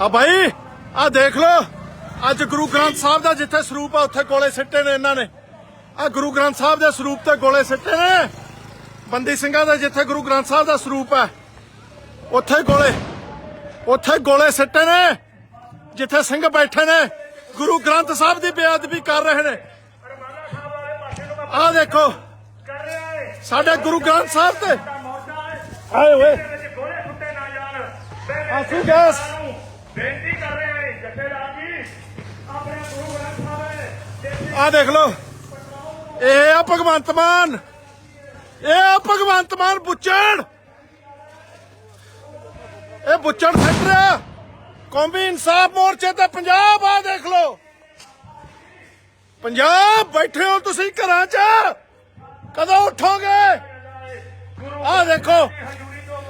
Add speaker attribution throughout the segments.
Speaker 1: ਆ ਭਾਈ ਆ ਦੇਖ ਲੋ ਅੱਜ ਗੁਰੂ ਗ੍ਰੰਥ ਸਾਹਿਬ ਦਾ ਜਿੱਥੇ ਸਰੂਪ ਆ ਉੱਥੇ ਗੋਲੇ ਸਿੱਟੇ ਨੇ ਇਹਨਾਂ ਨੇ। ਆ ਗੁਰੂ ਗ੍ਰੰਥ ਸਾਹਿਬ ਦੇ ਸਰੂਪ ਤੇ ਗੋਲੇ ਸਿੱਟੇ ਨੇ। ਬੰਦੀ ਸਿੰਘਾਂ ਦਾ ਜਿੱਥੇ ਗੁਰੂ ਗ੍ਰੰਥ ਸਾਹਿਬ ਦਾ ਸਰੂਪ ਹੈ ਉੱਥੇ ਗੋਲੇ ਉੱਥੇ ਗੋਲੇ ਸਿੱਟੇ ਨੇ। ਜਿੱਥੇ ਸਿੰਘ ਬੈਠੇ ਨੇ ਗੁਰੂ ਗ੍ਰੰਥ ਸਾਹਿਬ ਦੀ ਬੇਅਦਬੀ ਕਰ ਰਹੇ ਨੇ। ਆ ਦੇਖੋ ਸਾਡੇ ਗੁਰੂ ਗ੍ਰੰਥ ਸਾਹਿਬ ਤੇ। ਆਏ
Speaker 2: ਜਾਣ।
Speaker 1: ਆਸੂ ਗੈਸ
Speaker 2: ਬੇਨਤੀ ਕਰ ਰਹੇ ਹਾਂ ਜਥੇਦਾਰ ਜੀ। ਆਪਣੇ ਗੁਰੂ ਗ੍ਰੰਥ ਸਾਹਿਬ ਦੇ
Speaker 1: ਆ ਦੇਖ ਲਓ। ਇਹ ਆ ਭਗਵੰਤ ਮਾਨ। ਇਹ ਆ ਭਗਵੰਤ ਮਾਨ ਬੁੱਚੜ। ਇਹ ਬੁੱਚੜ ਸੈਕਟਰ ਕੌਮੀ ਇਨਸਾਫ ਮੋਰਚੇ ਤੇ ਪੰਜਾਬ ਆ ਦੇਖ ਲਓ। ਪੰਜਾਬ ਬੈਠੇ ਹੋ ਤੁਸੀਂ ਘਰਾਂ 'ਚ। ਕਦੋਂ ਉਠੋਗੇ? ਆ ਦੇਖੋ
Speaker 2: ਹਜ਼ੂਰੀ ਤੋਂ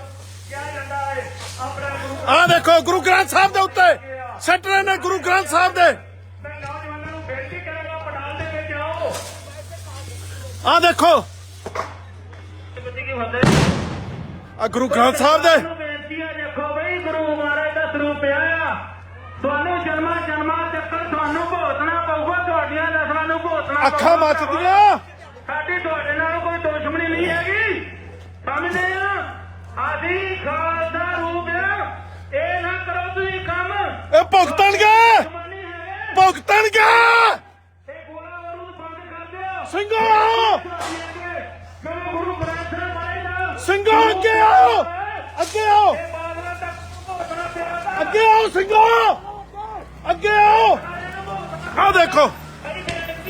Speaker 2: ਕਿਹਾ ਜਾਂਦਾ ਹੈ ਆਪਣਾ ਗੁਰੂ
Speaker 1: ਆ ਦੇਖੋ, ਗੁਰੂ ਗ੍ਰੰਥ ਸਾਹਿਬ ਦੇ ਉੱਤੇ ਸੈਕਟਰ ਨੇ ਗੁਰੂ ਗ੍ਰੰਥ ਸਾਹਿਬ ਦੇ। ਆ ਦੇਖੋ। ਆ ਗੁਰੂ ਗ੍ਰੰਥ ਸਾਹਿਬ ਦੇ।
Speaker 2: ਬੇਨਤੀ ਦੇਖੋ ਬਈ ਗੁਰੂ ਮਹਾਰਾਜ ਦਾ ਸਰੂਪ ਪਿਆ ਆ ਤੁਹਾਨੂੰ ਜਨਮਾਂ ਜਨਮਾਂ ਤੱਕ ਤੁਹਾਨੂੰ ਭੁਗਤਣਾ ਪਊਗਾ ਤੁਹਾਡੀਆਂ ਨਸਲਾਂ ਨੂੰ ਭੁਗਤਣਾ
Speaker 1: ਅੱਖਾਂ ਮੱਚਦੀਆਂ।
Speaker 2: ਸਾਡੀ ਤੁਹਾਡੇ ਨਾਲ ਕੋਈ ਦੁਸ਼ਮਣੀ ਨਹੀਂ ਹੈਗੀ। ਸਮਝਦੇ ਆ? ਅਸੀਂ ਖਾਲਸਾ ਰੂਪ ਆ। ਇਹ ਨਾ ਕਰੋ ਤੁਸੀਂ ਕੰਮ।
Speaker 1: ਇਹ ਭੁਗਤਣਗੇ ਭੁਗਤਣਗੇ
Speaker 2: ਇਹ ਗੋਲਾ ਬਾਰੂਦ ਬੰਦ ਕਰ ਦਿਓ।
Speaker 1: ਸਿੰਘੋ ਸਿੰਘੋ ਅੱਗੇ ਆਓ। ਅੱਗੇ ਆਓ। ਅੱਗੇ ਆਓ ਸਿੰਘੋ। ਅੱਗੇ ਆਓ। ਆ ਦੇਖੋ।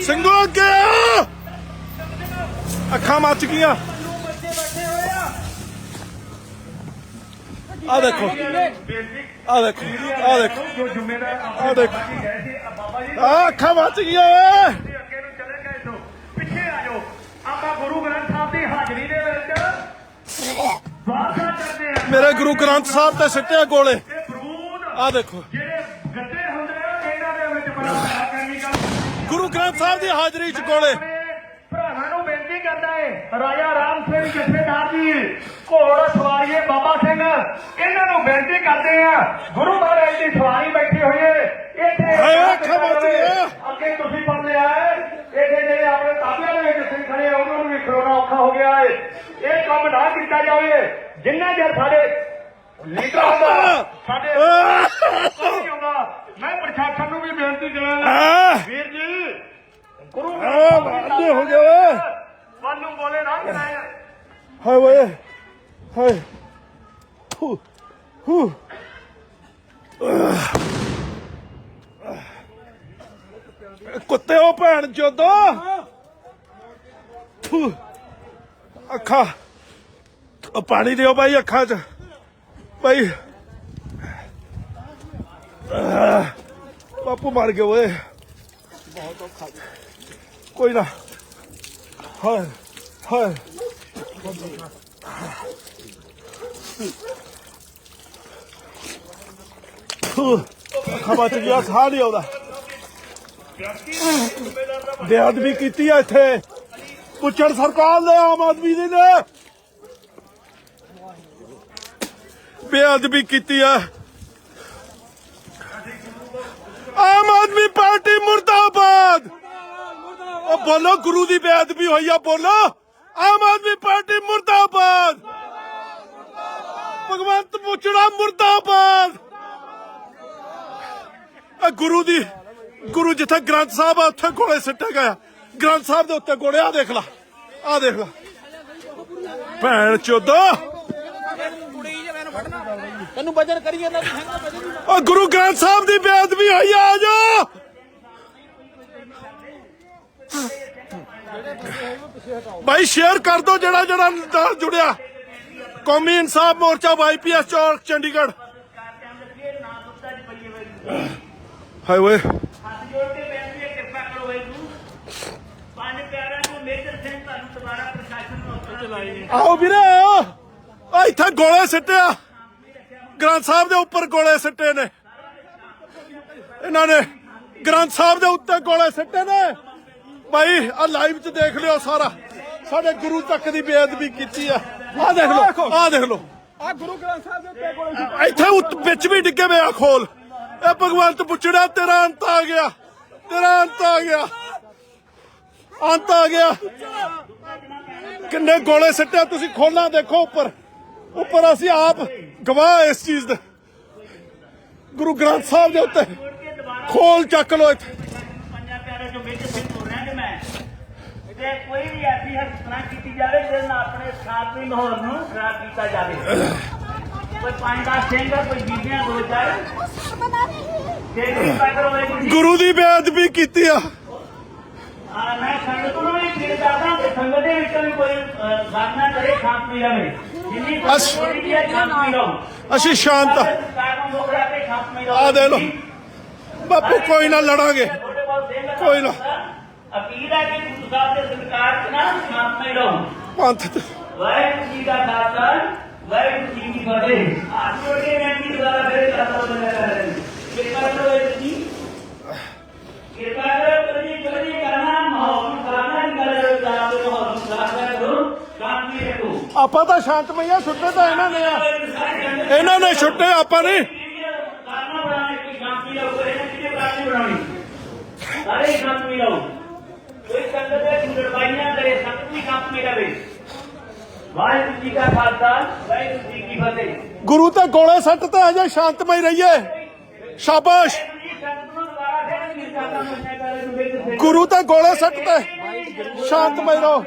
Speaker 1: ਸਿੰਘੋ ਅੱਗੇ ਆਓ। ਅੱਖਾਂ ਮੱਚ ਗਈਆਂ।
Speaker 2: ਆ
Speaker 1: ਦੇਖੋ।
Speaker 2: ਬੇਨਤੀ
Speaker 1: ਆ ਦੇਖੋ ਆ ਦੇਖੋ।
Speaker 2: ਜੋ ਜ਼ਿੰਮੇਦਾਰ
Speaker 1: ਆ ਦੇਖੋ।
Speaker 2: ਗਏ ਸੀ ਆ
Speaker 1: ਅੱਖਾਂ ਮੱਚ ਗਈਆਂ ਓਏ।
Speaker 2: ਅੱਗੇ ਨੂੰ ਚਲੇ ਗਏ ਸੋ ਪਿੱਛੇ ਆ ਜਾਓ ਆਪਾਂ ਗੁਰੂ ਗ੍ਰੰਥ ਸਾਹਿਬ ਦੀ ਹਾਜ਼ਰੀ ਦੇ ਵਿੱਚ ਵਾਰਤਾ ਕਰਦੇ ਆ
Speaker 1: ਮੇਰੇ ਗੁਰੂ ਗ੍ਰੰਥ ਸਾਹਿਬ ਤੇ ਸਿੱਟੇ ਗੋਲੇ।
Speaker 2: ਇਹ
Speaker 1: ਆ ਦੇਖੋ।
Speaker 2: ਜਿਹੜੇ ਗੱਡੇ ਹੁੰਦੇ ਆ ਇਹਨਾਂ ਦੇ ਵਿੱਚ ਬੜਾ ਬੜਾ ਕੈਮੀਕਲ
Speaker 1: ਗੁਰੂ ਗ੍ਰੰਥ ਸਾਹਿਬ ਦੀ ਹਾਜ਼ਰੀ 'ਚ ਗੋਲੇ
Speaker 2: ਆਪਣੇ ਭਰਾਵਾਂ ਨੂੰ ਬੇਨਤੀ ਕਰਦਾ ਹੈ ਰਾਜਾ ਰਾਮ ਸਿੰਘ ਜਥੇਦਾਰ ਜੀ ਘੋੜ ਸਵਾਰੀਏ ਬਾਬਾ ਸਿੰਘ ਇਹਨਾਂ ਨੂੰ ਬੇਨਤੀ ਕਰਦੇ ਆ ਗੁਰੂ ਮਹਾਰਾਜ ਦੀ ਸਵਾਰੀ ਬੈਠੀ ਇੱਥੇ
Speaker 1: ਹਾਏ ਗਈਆਂ।
Speaker 2: ਅੱਗੇ ਤੁਸੀਂ ਪੜ ਲਿਆ ਇਹਦੇ ਜਿਹੜੇ ਆਪਣੇ ਤਾਬਿਆਂ ਦੇ ਵਿੱਚ ਸਿੰਘ ਖੜੇ ਆ ਉਹਨਾਂ ਨੂੰ ਵੀ ਖਲੋਣਾ ਔਖਾ ਹੋ ਗਿਆ ਹੈ ਇਹ ਕੰਮ ਨਾ ਕੀਤਾ ਜਾਵੇ ਜਿੰਨਾ ਚਿਰ ਸਾਡੇ ਲੀਡਰ ਸਾਡੇ
Speaker 1: ਕੁੱਤੇ ਉਹ ਭੈਣ ਜੋਦੋ। ਥੂ। ਅੱਖਾਂ। ਉਹ ਪਾਣੀ ਦਿਓ ਭਾਈ ਅੱਖਾਂ 'ਚ। ਭਾਈ ਬਾਪੂ ਮਰ ਗਿਆ ਓਏ। ਕੋਈ ਨਾ। ਹਾਏ ਹਾਏ। ਥੂ, ਅੱਖਾਂ ਬਚ ਗਿਆ ਸਾਹ ਨਹੀਂ ਆਉਂਦਾ। ਬੇਅਦਬੀ ਕੀਤੀ ਆ ਇੱਥੇ। ਪੁੱਛੜ ਸਰਕਾਰ ਨੇ, ਆਮ ਆਦਮੀ ਦੀ ਨੇ। ਬੇਅਦਬੀ ਕੀਤੀ ਆ। ਆਮ ਆਦਮੀ ਪਾਰਟੀ ਮੁਰਦਾਬਾਦ। ਉਹ ਬੋਲੋ, ਗੁਰੂ ਦੀ ਬੇਅਦਬੀ ਹੋਈ ਆ, ਬੋਲੋ। ਆਮ ਆਦਮੀ ਪਾਰਟੀ ਮੁਰਦਾਬਾਦ। ਭਗਵੰਤ ਪੁੱਛੜਾ ਮੁਰਦਾਬਾਦ। ਆ ਗੁਰੂ ਦੀ ਗੁਰੂ ਜਿੱਥੇ ਗ੍ਰੰਥ ਸਾਹਿਬ ਆ ਉੱਥੇ ਗੋਲੇ ਸਿੱਟੇ ਗਿਆ। ਗ੍ਰੰਥ ਸਾਹਿਬ ਦੇ ਉੱਤੇ ਗੋਲੇ ਆ ਦੇਖ ਲਾ ਆ ਦੇਖ ਲਾ। ਭੈਣ ਚੋਦੋ।
Speaker 3: ਤੈਨੂੰ ਵਜਨ ਕਰੀ ਜਾਂਦਾ ਤੂੰ ਹੈਗਾ ਵਜਨ
Speaker 1: ਉਹ ਗੁਰੂ ਗ੍ਰੰਥ ਸਾਹਿਬ ਦੀ ਬੇਅਦਬੀ ਹੋਈ ਆ ਜਾ। ਭਾਈ ਸ਼ੇਅਰ ਕਰ ਦੋ ਜਿਹੜਾ ਜਿਹੜਾ ਨਾਲ ਜੁੜਿਆ। ਕੌਮੀ ਇਨਸਾਫ ਮੋਰਚਾ ਵਾਈਪੀਐਸ ਚੌਕ ਚੰਡੀਗੜ੍ਹ। ਹਾਏ ਓਏ।
Speaker 2: ਹੱਥ ਜੋੜ ਕੇ ਬੇਨਤੀ ਹੈ ਕਿਰਪਾ ਕਰੋ ਵਾਹਿਗੁਰੂ। ਪੰਜ ਪਿਆਰਿਆਂ ਨੂੰ ਮੇਜਰ ਸਿੰਘ ਤੁਹਾਨੂੰ ਦੁਬਾਰਾ ਪ੍ਰਸ਼ਾਸਨ ਨੂੰ ਹੱਥ ਚਲਾਏ
Speaker 1: ਆਓ ਵੀਰੇ ਆਓ। ਆ ਇੱਥੇ ਗੋਲੇ ਸਿੱਟਿਆ ਗ੍ਰੰਥ ਸਾਹਿਬ ਦੇ ਉੱਪਰ ਗੋਲੇ ਸਿੱਟੇ ਨੇ। ਇਹਨਾਂ ਨੇ ਗ੍ਰੰਥ ਸਾਹਿਬ ਦੇ ਉੱਤੇ ਗੋਲੇ ਸਿੱਟੇ ਨੇ। ਭਾਈ ਆ ਲਾਈਵ 'ਚ ਦੇਖ ਲਿਓ ਸਾਰਾ। ਸਾਡੇ ਗੁਰੂ ਤੱਕ ਦੀ ਬੇਅਦਬੀ ਕੀਤੀ ਆ। ਆ ਦੇਖ ਲਓ ਆ ਦੇਖ। ਲਓ।
Speaker 3: ਆ ਗੁਰੂ ਗ੍ਰੰਥ ਸਾਹਿਬ ਦੇ ਉੱਤੇ ਕੋਲ
Speaker 1: ਇੱਥੇ ਉੱਤ ਵਿੱਚ ਵੀ ਡਿੱਗੇ ਵੇ ਆ ਖੋਲ। ਇਹ ਭਗਵੰਤ ਪੁੱਛੜਾ ਤੇਰਾ ਅੰਤ ਆ ਗਿਆ। ਤੇਰਾ ਅੰਤ ਆ ਗਿਆ। ਅੰਤ ਆ ਗਿਆ। ਕਿੰਨੇ ਗੋਲੇ ਸਿੱਟਿਆ ਤੁਸੀਂ ਖੋਲਾਂ ਦੇਖੋ ਉੱਪਰ। ਉੱਪਰ ਅਸੀਂ ਆਪ ਗਵਾਹ ਇਸ ਚੀਜ਼ ਦੇ। ਗੁਰੂ ਗ੍ਰੰਥ ਸਾਹਿਬ ਦੇ ਉੱਤੇ ਖੋਲ ਚੱਕ ਲੋ ਇੱਥੇ।
Speaker 4: ਪੰਜਾਂ ਪਿਆਰੇ ਜੋ ਵਿੱਚ ਸਿੰਘ ਹੋ ਰਿਹਾ ਕਿ ਮੈਂ? ਤੇ ਕੋਈ ਵੀ ਐਸੀ ਹਰਕਤਾਂ ਕੀਤੀ ਜਾਵੇ, ਜਿਹਦੇ ਨਾਲ ਆਪਣੇ ਸ਼ਾਂਤੀ ਮਾਹੌਲ ਨੂੰ ਖਰਾਬ ਕੀਤਾ ਜਾਵੇ। ਕੋਈ ਪੰਜ ਦਸ ਸਿੰਘ ਕੋਈ ਬੀਬੀਆਂ ਦੋ ਚਾਰ ਜੇ ਕੋਈ ਪਾਗਲ ਹੋਵੇ ਕੋਈ
Speaker 1: ਗੁਰੂ ਦੀ ਬੇਅਦਬੀ ਕੀਤੀ ਆ।
Speaker 4: ਆ ਮੈਂ ਸੰਗਤ ਨੂੰ ਵੀ ਫਿਰ ਕਰਦਾ ਕਿ ਸੰਗਤ ਦੇ ਵਿੱਚ ਵੀ ਕੋਈ ਅਹ, ਗੱਲ ਨਾ ਕਰੇ ਸ਼ਾਂਤੀ ਰਵੇ ਜਿੰਨੀ
Speaker 1: ਅਸ-
Speaker 4: ਕੋਈ ਥੋੜੀ ਜਿਹੀ ਸ਼ਾਂਤੀ ਰਹੋ
Speaker 1: ਅਸੀਂ ਸ਼ਾਂਤ ਆ। ਦੇ ਲੋ ਬਾਪੂ ਕੋਈ ਨਾ ਲੜਾਂਗੇ। ਕੋਈ ਨਾ।
Speaker 4: ਅਪੀਲ ਹੈ ਕਿ ਗੁਰੂ ਸਾਹਿਬ ਦੇ ਸਰਕਾਰ ਚ ਨਾ ਸ਼ਾਂਤੀ ਰਹੋ
Speaker 1: ਪੰਥ ਤੇ।
Speaker 4: ਵਾਹਿਗੁਰੂ ਜੀ ਦਾ ਖਾਲਸਾ। ਕੀ ਫਤਿਹ ਆਪ ਜੋੜੇ ਮੈਂ ਕੀ ਦੁਆਰਾ ਫਿਰ ਕਰਦਾ ਬੰਦਾ ਕਰ। ਰਹੇ ਕਿਰਪਾ ਕਰੋ ਇਹ ਜੀ ਕਿਰਪਾ ਕਰੋ ਤੁਸੀਂ ਜੋ ਜੀ ਕਰਨਾ ਮਾਹੌਲ ਨੂੰ ਖਰਾਬ ਨਾ ਕਰੋ ਜਾਨ ਦੇ ਮਾਹੌਲ ਨੂੰ ਖਰਾਬ ਨਾ ਕਰੋ। ਸ਼ਾਂਤੀ ਰੱਖੋ?
Speaker 1: ਆਪਾਂ ਤਾਂ ਸ਼ਾਂਤਮਈਆ ਛੁੱਟੇ ਤਾਂ ਇਹਨਾਂ ਨੇ ਆ। ਇਹਨਾਂ ਨੇ ਛੁੱਟੇ ਆਪਾਂ ਨਹੀਂ
Speaker 4: ਕਾਰਨਾ ਬਣਾਉਣੇ ਕੋਈ ਸ਼ਾਂਤੀ ਰਹੋ ਇਹਨਾਂ ਕਿਤੇ ਪ੍ਰਾਪਤੀ ਬਣਾਉਣੀ ਸਾਰੇ ਸ਼ਾਂਤੀ ਰਹੋ ਕੋਈ ਸੰਗਤ ਦੇ ਗੁਰਬਾਈਆਂ ਕਰੇ ਵੀ ਸ਼ਾਂਤੀ ਰਵੇ ਵਾਹਿਗੁਰੂ ਜੀ ਕਾ ਖਾਲਸਾ ਵਾਹਿਗੁਰੂ ਜੀ ਕੀ ਫਤਿਹ।
Speaker 1: ਗੁਰੂ ਤੇ ਗੋਲੇ ਸੱਟ ਤੇ ਅਜੇ ਸ਼ਾਂਤਮਈ ਰਹੀਏ ਸ਼ਾਬਾਸ਼। ਗੁਰੂ ਤੇ ਗੋਲੇ ਸੱਟ ਤੇ। ਸ਼ਾਂਤਮਈ ਰਹੋ।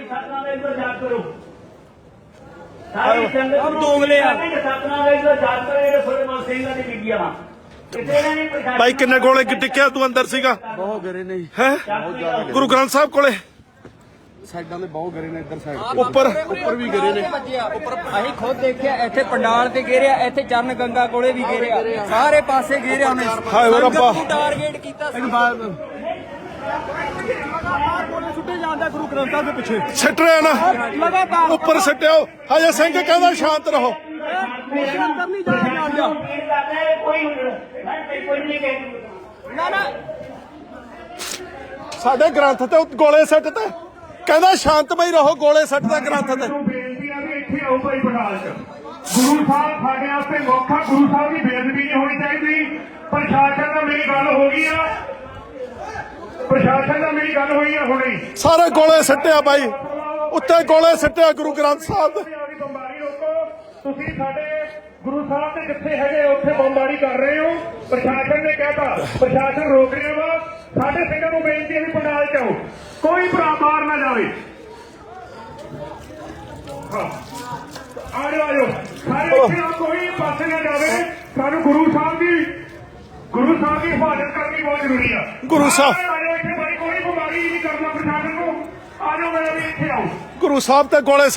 Speaker 4: ਸਾਰੀ ਸੰਗਤ ਦੋਗਲੇ ਆ। ਸਤਨਾਮ ਦੇ ਜੋ ਜਾਤ ਕਰੋ ਜਿਹੜੇ ਸਿੰਘਾਂ ਦੀ ਨਹੀਂ ਪਛਾਣ
Speaker 1: ਭਾਈ ਕਿੰਨੇ ਗੋਲੇ ਟਿੱਕਿਆ ਤੂੰ ਅੰਦਰ ਸੀਗਾ?
Speaker 3: ਬਹੁਤ ਗਰੇ ਨੇ
Speaker 1: ਹੈ? ਗੁਰੂ ਗ੍ਰੰਥ ਸਾਹਿਬ ਕੋਲੇ।
Speaker 3: ਸਾਈਡਾਂ ਦੇ ਬਹੁਤ ਗਰੇ ਨੇ ਇੱਧਰ ਸਾਈਡ
Speaker 1: ਉੱਪਰ।
Speaker 3: ਉੱਪਰ ਵੀ ਗਰੇ ਨੇ। ਅਸੀਂ ਖੁਦ ਦੇਖਿਆ ਇੱਥੇ ਪੰਡਾਲ ਤੇ ਗੇਰਿਆ ਇੱਥੇ ਚਰਨ ਗੰਗਾ ਕੋਲੇ ਵੀ ਗੇਰਿਆ ਸਾਰੇ ਪਾਸੇ ਗੇਰਿਆ ਉਹਨੇ।
Speaker 1: ਹਾਏ ਓ ਰੱਬਾ।
Speaker 3: ਟਾਰਗੇਟ ਕੀਤਾ ਸੀ। ਸੁੱਟੇ ਜਾਂਦਾ ਗੁਰੂ ਗ੍ਰੰਥ ਸਾਹਿਬ ਦੇ ਪਿੱਛੇ।
Speaker 1: ਸਿੱਟ ਰਿਹਾ ਨਾ।
Speaker 3: ਲਗਾਤਾਰ
Speaker 1: ਉੱਪਰ ਸਿੱਟਿਓ ਹਜੇ ਸਿੰਘ ਕਹਿੰਦਾ ਸ਼ਾਂਤ ਰਹੋ।
Speaker 3: ਕੋਸ਼ਿਸ਼ ਕਰਨੀ ਜਾਣ ਜਾ
Speaker 4: ਕੋਈ ਕੋਈ ਨਹੀਂ ਕਹਿੰਦਾ
Speaker 3: ਨਾ ਨਾ
Speaker 1: ਸਾਡੇ ਗ੍ਰੰਥ ਤੇ ਗੋਲੇ ਸੱਟ ਤੇ। ਕਹਿੰਦਾ ਸ਼ਾਂਤਮਈ ਰਹੋ ਗੋਲੇ ਸੱਟ ਤੇ ਗ੍ਰੰਥ ਤੇ।
Speaker 2: ਨੂੰ ਬੇਨਤੀ ਆ ਵੀ ਇੱਥੇ ਆਓ ਭਾਈ ਬਟਾਲ ਚ। ਗੁਰੂ ਸਾਹਿਬ ਸਾਡੇ ਵਾਸਤੇ ਮੌਕਾ ਗੁਰੂ ਸਾਹਿਬ ਦੀ ਬੇਅਦਬੀ ਨਹੀਂ ਹੋਣੀ ਚਾਹੀਦੀ। ਪ੍ਰਸ਼ਾਸਨ ਨਾਲ ਮੇਰੀ ਗੱਲ ਹੋ ਗਈ ਆ। ਪ੍ਰਸ਼ਾਸਨ ਨਾਲ ਮੇਰੀ ਗੱਲ ਹੋਈ ਆ ਹੁਣੇ।
Speaker 1: ਸਾਰੇ ਗੋਲੇ ਸੱਟਿਆ ਬਾਈ। ਉੱਤੇ ਗੋਲੇ ਸੱਟਿਆ ਗੁਰੂ ਗ੍ਰੰਥ ਸਾਹਿਬ ਦੇ।
Speaker 2: ਬੰਬਾਰੀ ਰੋਕੋ। ਤੁਸੀਂ ਸਾਡੇ ਗੁਰੂ ਸਾਹਿਬ ਦੇ ਜਿੱਥੇ ਹੈਗੇ ਉੱਥੇ ਬੰਬਾਰੀ ਕਰ ਰਹੇ ਹੋ। ਪ੍ਰਸ਼ਾਸਨ ਨੇ ਕਹਿਤਾ ਪ੍ਰਸ਼ਾਸਨ ਰੋਕ ਰਿਹਾ ਵਾ। ਸਾਡੇ ਸਿੰਘਾਂ ਨੂੰ ਬੇਨਤੀ ਹੈ ਪੰਡਾਲ ਚ ਆਓ। ਕੋਈ ਭਰਾ ਬਾਹਰ ਨਾ ਜਾਵੇ। ਆਜੋ ਆਜੋ। ਸਾਰੇ ਇੱਥੇ ਆਓ, ਕੋਈ ਪਾਸੇ ਨਾ ਜਾਵੇ। ਸਾਨੂੰ ਗੁਰੂ ਸਾਹਿਬ ਦੀ ਗੁਰੂ ਸਾਹਿਬ ਦੀ ਹਿਫਾਜ਼ਤ ਕਰਨੀ ਬਹੁਤ ਜ਼ਰੂਰੀ ਆ।
Speaker 1: ਗੁਰੂ ਸਾਹਿਬ।
Speaker 2: ਆਜੋ ਇੱਥੇ ਭਾਈ ਕੋਈ ਬਿਮਾਰੀ ਨਹੀਂ ਕਰਨਾ ਪ੍ਰਸ਼ਾਸਨ ਨੂੰ। ਆਜੋ ਮੇਰੇ ਵੀ ਇੱਥੇ ਆਓ।
Speaker 1: ਗੁਰੂ ਸਾਹਿਬ ਤੇ ਗੋਲੇ